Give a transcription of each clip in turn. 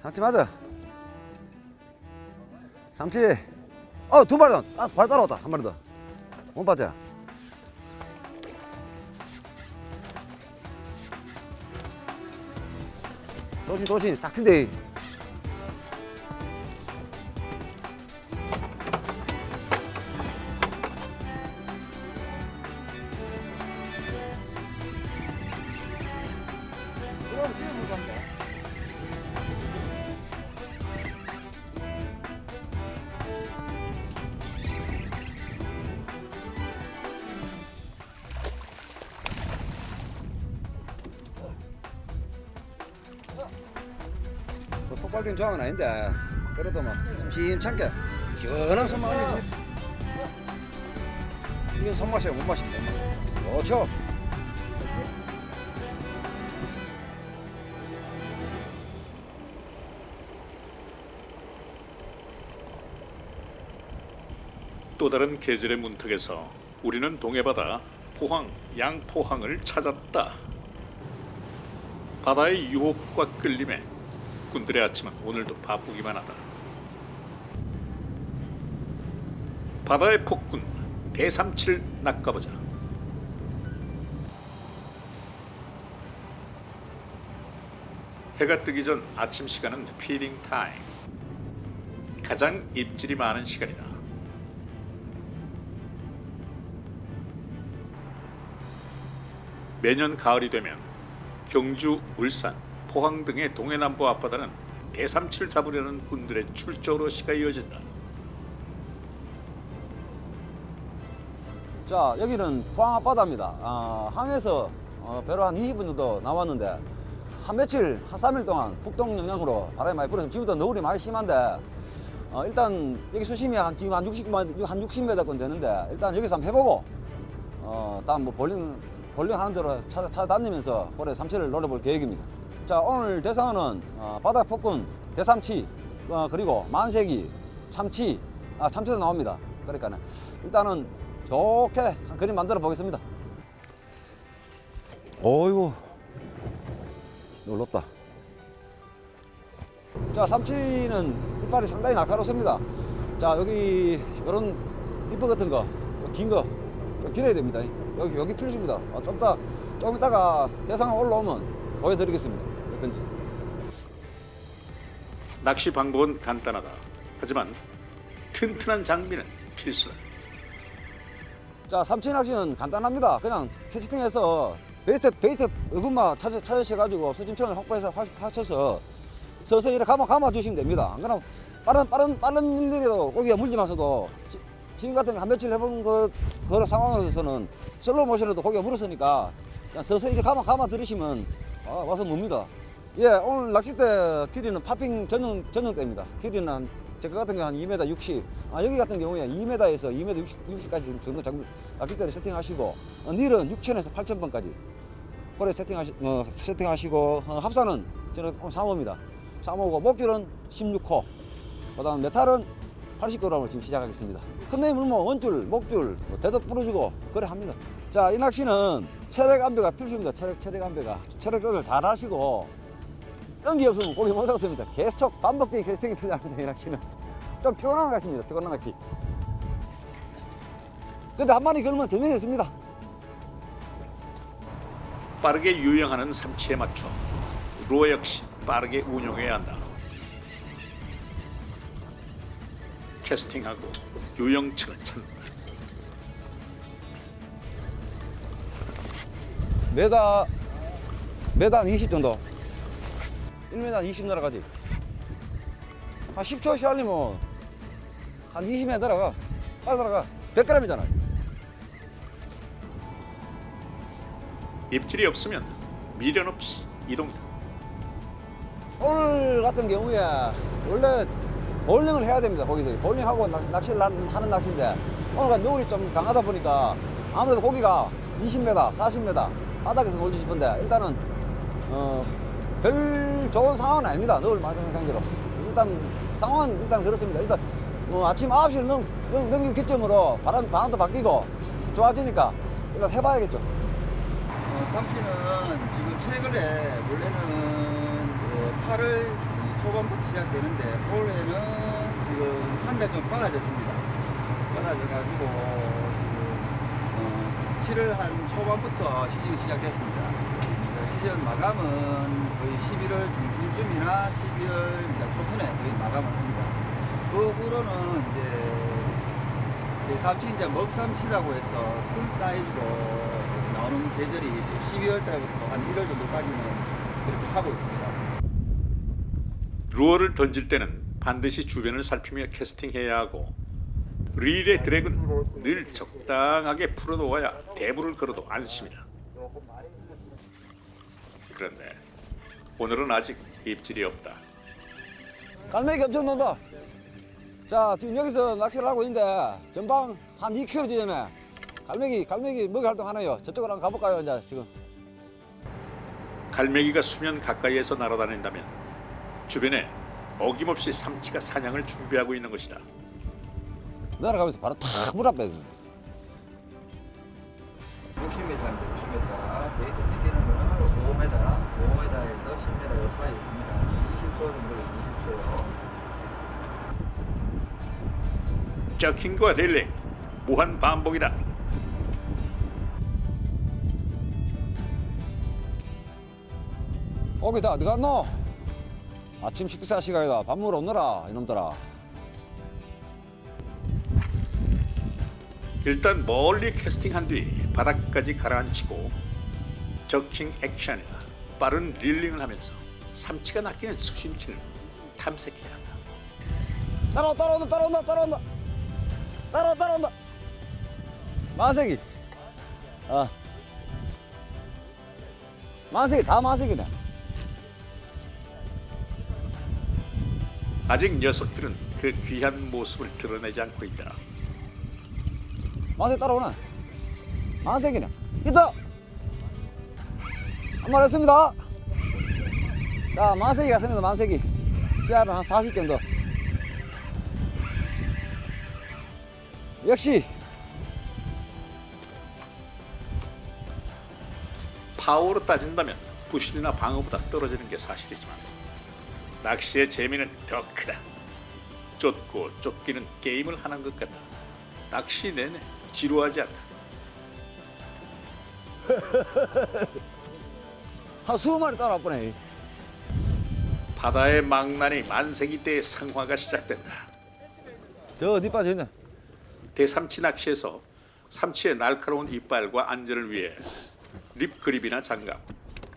삼치 맞아. 삼치. 어, 두 마리 더. 아, 발 따라왔다. 한 마리 더. 못 봤자. 조심, 조심. 딱 튼데. 폭발적인 조항은 아닌데. 그래도 뭐 심찮게 시원한 손맛 아니 이건 손맛이야 못 마신다 좋죠? 또 다른 계절의 문턱에서 우리는 동해바다 포항, 양포항을 찾았다. 바다의 유혹과 끌림에 꾼들의 아침은 오늘도 바쁘기만 하다. 바다의 폭군 대삼칠 낚아보자. 해가 뜨기 전 아침 시간은 피딩 타임. 가장 입질이 많은 시간이다. 매년 가을이 되면 경주, 울산, 포항 등의 동해남부 앞바다는 대삼치를 잡으려는 군들의 출조로 시가 이어진다. 자 여기는 포항 앞바다입니다 아, 항에서 어, 배로 한 20분 정도 나왔는데 한 며칠 한 3일 동안 북동 영향으로 바람이 많이 불어서 지금부터 너울이 많이 심한데 어, 일단 여기 수심이 한 지금 한 60, 한 60m 정도 되는데 일단 여기서 한번 해보고 어, 다음 뭐 볼링 볼링 하는 대로 찾아, 찾아다니면서 올해 삼치를 노려볼 계획입니다. 자 오늘 대상어는 어, 바다 폭군 대삼치 어, 그리고 만세기 참치 아 참치도 나옵니다. 그러니까는 일단은 좋게 한 그림 만들어 보겠습니다. 어이구 놀랍다. 자 삼치는 이빨이 상당히 날카롭습니다. 자 여기 이런 이뻐 같은 거, 긴 거, 길어야 됩니다. 여기 여기 필수입니다. 어, 좀 이따 좀 이따가 대상 올라오면 보여드리겠습니다. 어떤지. 낚시 방법은 간단하다. 하지만 튼튼한 장비는 필수다. 자 삼치 낚시는 간단합니다. 그냥 캐치팅해서 베이트 베이트 어금마 찾아 찾으셔가지고 수심층을 확보해서 화- 하셔서 서서히 감아 감아 주시면 됩니다. 안 그러면 빠른 빠른 빠른 일들이도 고기가 물리면서도 지- 지금 같은 한 며칠 해본 그 그런 상황에서는 슬로우 모션에도 고기가 물었으니까 그냥 서서히 이렇게 감아 감아 들으시면 아, 와서 뭡니다. 예 오늘 낚싯대 길이는 파핑 전용 전용대입니다. 길이는 한 제거 같은 경우 한 2m 60. 아, 여기 같은 경우에 2m에서 2m 60, 60까지 정도 장비 낚싯대를 세팅하시고 어, 닐은 6천에서 8천 번까지 그래 세팅하시 어, 세팅하시고 어, 합사는 저는 오늘 3호입니다. 3호고 목줄은 16호. 그 다음 메탈은 80g을 지금 시작하겠습니다. 큰내물뭐 원줄, 목줄, 뭐 대도 부러지고 그래 합니다. 자, 이 낚시는 체력 안배가 필수입니다. 체력 체력 안배가 체력 조절 잘 하시고 끈기 없으면 고기 못 잡습니다. 계속 반복적인 캐스팅이 필요합니다. 이 낚시는 좀 피곤한 낚시입니다. 피곤한 낚시. 근데 한 마리 걸면 재미는 있습니다. 빠르게 유영하는 삼치에 맞춰 루어 역시 빠르게 운용해야 한다. 캐스팅하고 유영층을 찾는다. 메다 한20 정도 1m 한20 날아가지. 한 10초 시알리면 한 20m 날아가. 빨리 날아가. 100g이잖아. 입질이 없으면 미련 없이 이동이다. 오늘 같은 경우에 원래 볼링을 해야 됩니다 고기들이. 볼링하고 낚- 낚시를 하- 하는 낚시인데 오늘 같은 노을이 좀 강하다 보니까 아무래도 고기가 20m 40m 바닥에서 놀지 싶은데 일단은 어, 별 좋은 상황은 아닙니다 노을 마찬가지로 일단 상황은 일단 그렇습니다 일단 어, 아침 9시를 넘, 넘, 넘긴 기점으로 바람, 바람도 바뀌고 좋아지니까 일단 해봐야겠죠 어, 삼치는 지금 최근에 원래는 어, 8월 초반부터 시작되는데 올해는 지금 한 달 좀 빨라졌습니다. 빨라져가지고 지금 어, 7월 한 초반부터 시즌이 시작됐습니다. 그 시즌 마감은 거의 11월 중순쯤이나 12월 이제 초순에 거의 마감을 합니다. 그 후로는 이제 제 삼치 이제 먹삼치라고 해서 큰 사이즈로 나오는 계절이 12월 달부터 한 1월 정도까지는 그렇게 하고 있습니다. 루어를 던질 때는 반드시 주변을 살피며 캐스팅해야 하고 릴의 드랙은 늘 적당하게 풀어놓아야 대부를 걸어도 안심이다. 그런데 오늘은 아직 입질이 없다. 갈매기 엄청 논다. 자, 지금 여기서 낚시를 하고 있는데 전방 한 2km 지점에 갈매기, 갈매기 먹이 활동하네요. 저쪽으로 한번 가볼까요, 이제 지금. 갈매기가 수면 가까이에서 날아다닌다면 주변에 어김없이 삼치가 사냥을 준비하고 있는 것이다. 날아가면서 바로 탁 물 앞에. 60m입니다, 60m. 데이트 찍기는 거는 5m, 5m에서 10m 요 사이 됩니다. 20초 정도, 20초요. 저킹과 릴링 무한 반복이다. 오기 다 어디 갔노? 아침 식사 시간이다. 밥 먹으러 오너라, 이놈들아. 일단 멀리 캐스팅한 뒤 바닥까지 가라앉히고 저킹 액션이나 빠른 릴링을 하면서 삼치가 낚이는 수심층을 탐색해야 한다. 따라오, 따라온다, 따라온다, 따라온다. 따라오, 따라온다. 만색이. 어. 만색이, 다 만색이네. 아직 녀석들은 그 귀한 모습을 드러내지 않고 있다. 만색 따라오네. 만색이네. 있다. 한 마리 했습니다. 자, 만색이 갔습니다, 만색이. 씨알은 한 40 정도. 역시 파워로 따진다면 부실이나 방어보다 떨어지는 게 사실이지만 낚시의 재미는 더 크다. 쫓고 쫓기는 게임을 하는 것 같다. 낚시 내내 지루하지 않다. 한 20마리 따라와 보네. 바다의 망난이 만세기 때의 상화가 시작된다. 저 어디 빠져있네. 대삼치 낚시에서 삼치의 날카로운 이빨과 안전을 위해 립 그립이나 장갑,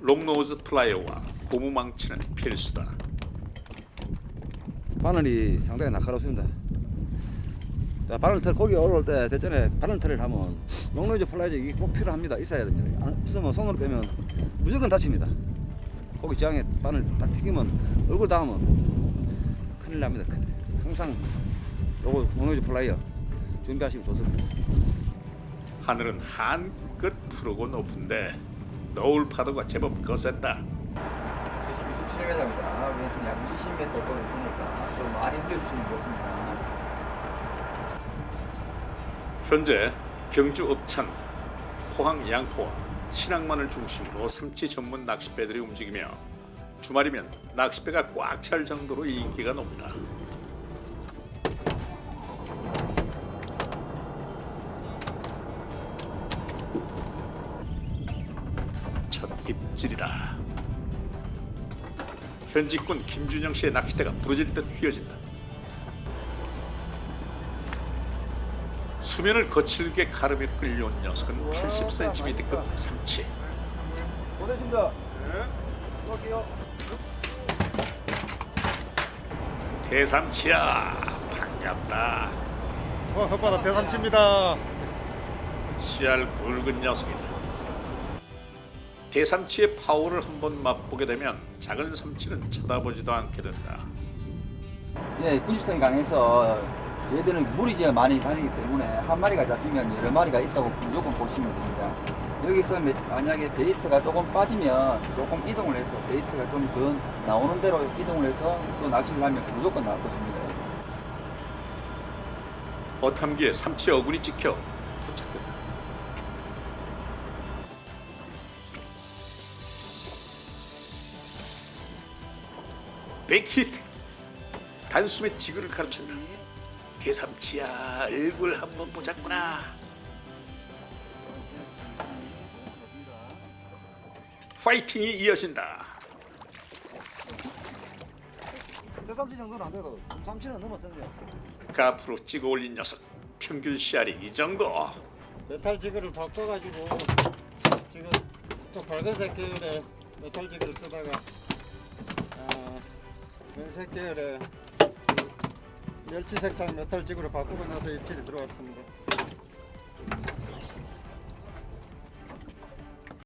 롱노즈 플라이어와 고무망치는 필수다. 바늘이 상당히 날카롭습니다. 자, 바늘 털 고기 올라올 때 대전에 바늘 털을 하면 롱노이즈 플라이저 이게 꼭 필요합니다. 있어야 됩니다. 안 없으면 손으로 빼면 무조건 다칩니다. 고기 지향에 바늘 딱 튀기면 얼굴 닿으면 큰일 납니다. 큰일. 항상 요거 롱노이즈 플라이어 준비하시면 좋습니다. 하늘은 한껏 푸르고 높은데 노을 파도가 제법 거셌다. 77m입니다. 왼쪽이 약 20m 거리 되니까 좀 많이 흘려주시면 좋습니다. 현재 경주 읍천, 포항 양포와 신항만을 중심으로 삼치 전문 낚싯배들이 움직이며 주말이면 낚싯배가 꽉 찰 정도로 인기가 높다. 첫 입질이다. 현직군 김준영 씨의 낚싯대가 부러질 듯 휘어진다. 수면을 거칠게 가르며 끌려온 녀석은 80cm급 삼치. 보내십니다. 네. 쏠게요. 대삼치야 반갑다. 어, 혓바닥 대삼치입니다. 씨알 굵은 녀석이다. 대삼치의 파워를 한번 맛보게 되면 작은 삼치는 쳐다보지도 않게 된다. 예, 군집성이 강해서 얘들은 물이 이제 많이 다니기 때문에 한 마리가 잡히면 여러 마리가 있다고 무조건 보시면 됩니다. 여기서 매- 만약에 베이트가 조금 빠지면 조금 이동을 해서 베이트가 좀 더 나오는 대로 이동을 해서 또 낚시를 하면 무조건 나올 것입니다. 어탐기에 삼치 어군이 찍혀 포착된다. 빅히트 단숨에 지그를 가르친다. 대삼치야 얼굴 한번 보자꾸나. 파이팅이 이어진다. 대삼치 정도는 안 돼도 삼치는 넘었었는데. 가프로 찍어 올린 녀석 평균 씨알이 이 정도. 메탈 지그를 바꿔가지고 지금 좀 밝은색 계열의 메탈 지그를 쓰다가 아, 은색 계열의 멸치 색상 메탈 지그로 바꾸고 나서 입질이 들어왔습니다.